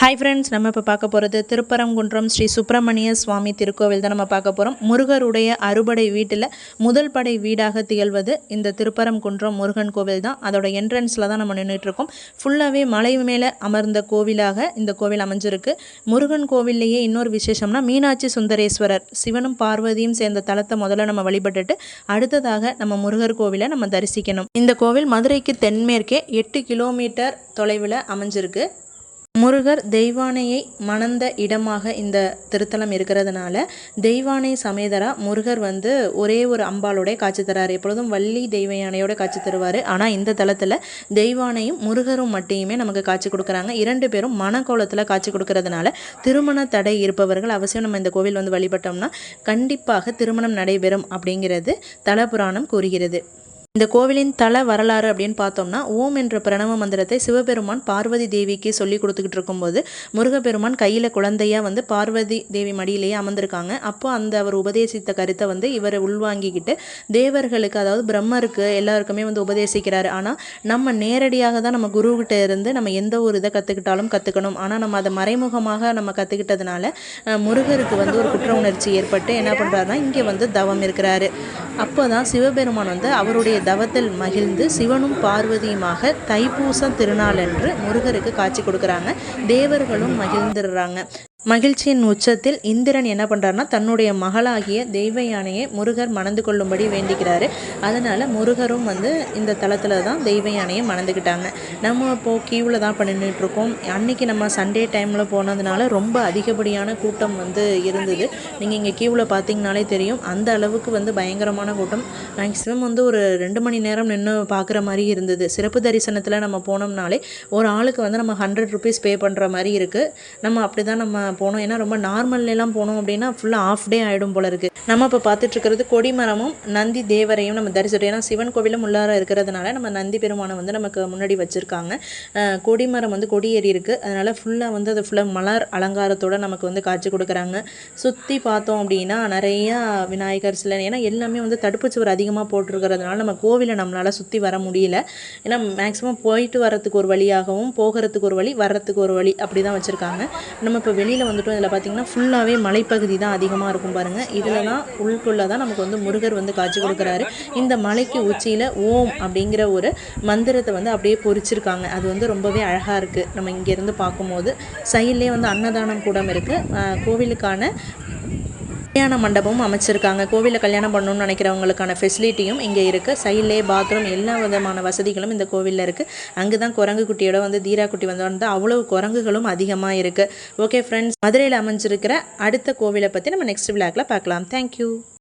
Hi friends நம்ம இப்போ பார்க்க போகிறது திருப்பரங்குன்றம் ஸ்ரீ சுப்பிரமணிய சுவாமி திருக்கோவில் தான் நம்ம பார்க்க போகிறோம் முருகருடைய அறுபடை வீட்டில் முதல் படை வீடாக திகழ்வது இந்த திருப்பரங்குன்றம் முருகன் கோவில் தான் அதோட என்ட்ரன்ஸில் தான் நம்ம நின்றுட்டுருக்கோம் ஃபுல்லாகவே மலை மேலே அமர்ந்த கோவிலாக இந்த கோவில் அமைஞ்சிருக்கு. முருகன் கோவில்லையே இன்னொரு விசேஷம்னா மீனாட்சி சுந்தரேஸ்வரர். சிவனும் பார்வதியும் சேர்ந்த தலத்தை முதல்ல நம்ம வழிபட்டுட்டு அடுத்ததாக நம்ம முருகர் கோவிலை நம்ம தரிசிக்கணும். இந்த கோவில் மதுரைக்கு தென்மேற்கே எட்டு கிலோமீட்டர் தொலைவில் அமைஞ்சிருக்கு. முருகர் தெய்வானையை மணந்த இடமாக இந்த திருத்தலம் இருக்கிறதுனால தெய்வானை சமேதரா முருகர் வந்து ஒரே ஒரு அம்பாலோட காட்சி தராரு. எப்பொழுதும் வள்ளி தெய்வ யானையோட காட்சி தருவார். ஆனால் இந்த தளத்தில் தெய்வானையும் முருகரும் மட்டுமே நமக்கு காட்சி கொடுக்குறாங்க. இரண்டு பேரும் மனக்கோலத்தில் காட்சி கொடுக்கறதுனால திருமண தடை இருப்பவர்கள் அவசியம் நம்ம இந்த கோவில் வந்து வழிபட்டோம்னா கண்டிப்பாக திருமணம் நடைபெறும் அப்படிங்கிறது தல புராணம் கூறுகிறது. இந்த கோவிலின் தல வரலாறு அப்படின்னு பார்த்தோம்னா ஓம் என்ற பிரணவ மந்திரத்தை சிவபெருமான் பார்வதி தேவிக்கு சொல்லி கொடுத்துக்கிட்டு இருக்கும்போது முருகப்பெருமான் கையில் குழந்தையாக வந்து பார்வதி தேவி மடியிலேயே அமர்ந்திருக்காங்க. அப்போ அந்த அவர் உபதேசித்த கருத்தை வந்து இவர் உள்வாங்கிக்கிட்டு தேவர்களுக்கு அதாவது பிரம்மருக்கு எல்லாருக்குமே வந்து உபதேசிக்கிறார். ஆனால் நம்ம நேரடியாக தான் நம்ம குருக்கிட்ட இருந்து நம்ம எந்த ஒரு இதை கற்றுக்கிட்டாலும் கற்றுக்கணும் ஆனால் நம்ம அதை மறைமுகமாக நம்ம கற்றுக்கிட்டதுனால முருகருக்கு வந்து ஒரு குற்ற உணர்ச்சி ஏற்பட்டு என்ன பண்ணுறாருனா இங்கே வந்து தவம் இருக்கிறாரு. அப்போ தான் சிவபெருமான் வந்து அவருடைய தவத்தில் மகிழ்ந்து சிவனும் பார்வதியுமாக தைப்பூசம் திருநாளன்று முருகருக்கு காட்சி கொடுக்குறாங்க. தேவர்களும் மகிழ்ந்துடுறாங்க. மகிழ்ச்சியின் உச்சத்தில் இந்திரன் என்ன பண்ணுறாருனா தன்னுடைய மகளாகிய தெய்வ யானையை முருகர் மணந்து கொள்ளும்படி வேண்டிக்கிறாரு. அதனால் முருகரும் வந்து இந்த தளத்தில் தான் தெய்வ யானையை மணந்துக்கிட்டாங்க நம்ம இப்போது கியூவில் தான் பண்ணிட்டுருக்கோம் அன்றைக்கி நம்ம சண்டே டைமில் போனதுனால ரொம்ப அதிகப்படியான கூட்டம் வந்து இருந்தது. நீங்கள் இங்கே கியூவில் பார்த்தீங்கனாலே தெரியும். அந்த அளவுக்கு வந்து பயங்கரமான கூட்டம். மேக்ஸிமம் வந்து ஒரு ரெண்டு மணி நேரம் நின்று பார்க்குற மாதிரி இருந்தது. சிறப்பு தரிசனத்தில் நம்ம போனோம்னாலே ஒரு ஆளுக்கு வந்து நம்ம ஹண்ட்ரட் ருபீஸ் பே பண்ணுற மாதிரி இருக்குது நம்ம அப்படி தான் நம்ம போனோம். ஏன்னா ரொம்ப நார்மல்லாம் போனோம் அப்படின்னா ஃபுல்லாக ஆஃப் டே ஆகிடும் போல இருக்குது நம்ம இப்போ பார்த்துட்ருக்கிறது கொடிமரமும் நந்தி தேவரையும் நம்ம தரிசிட்டோம் ஏன்னா சிவன் கோவிலும் உள்ளார இருக்கிறதுனால நம்ம நந்தி பெருமானை வந்து நமக்கு முன்னாடி வச்சுருக்காங்க. கொடிமரம் வந்து கொடியேறி இருக்குது அதனால் ஃபுல்லாக வந்து அது ஃபுல்லாக மலர் அலங்காரத்தோடு நமக்கு வந்து காட்சி கொடுக்குறாங்க. சுற்றி பார்த்தோம் அப்படின்னா நிறையா விநாயகர் சிலை ஏன்னா எல்லாமே வந்து தடுப்பு சுவர் அதிகமாக போட்டிருக்கிறதுனால நம்ம கோவிலை நம்மளால் சுற்றி வர முடியல. ஏன்னா மேக்ஸிமம் போயிட்டு வரத்துக்கு ஒரு வழியாகவும் போகிறதுக்கு ஒரு வழி வர்றதுக்கு ஒரு வழி அப்படி தான் வச்சுருக்காங்க. நம்ம இப்போ வெளியில் வந்துட்டோம். இதில் பார்த்திங்கன்னா ஃபுல்லாகவே மலைப்பகுதி தான் அதிகமாக இருக்கும் பாருங்கள் இதில் தான் உள்ளுக்குள்ளே தான் நமக்கு வந்து முருகர் வந்து காட்சி கொடுக்குறாரு. இந்த மலைக்கு உச்சியில் ஓம் அப்படிங்கிற ஒரு மந்திரத்தை வந்து அப்படியே பொறிச்சிருக்காங்க. அது வந்து ரொம்பவே அழகாக இருக்குது நம்ம இங்கேருந்து பார்க்கும்போது சைட்லேயே வந்து அன்னதானம் கூடம் இருக்குது கோவிலுக்கான கல்யாண மண்டபமும் அமைச்சிருக்காங்க. கோவிலில் கல்யாணம் பண்ணணும்னு நினைக்கிறவங்களுக்கான ஃபெசிலிட்டியும் இங்கே இருக்குது சைலே பாத்ரூம் எல்லா விதமான வசதிகளும் இந்த கோவிலில் இருக்குது அங்கே தான் குரங்கு குட்டியோட வந்து தீரா குட்டி வந்து அவ்வளோ குரங்குகளும் அதிகமாக இருக்குது ஓகே ஃப்ரெண்ட்ஸ் மதுரையில் அமைஞ்சிருக்கிற அடுத்த கோவிலை பற்றி நம்ம நெக்ஸ்ட் விளாக்ல பார்க்கலாம். தேங்க்யூ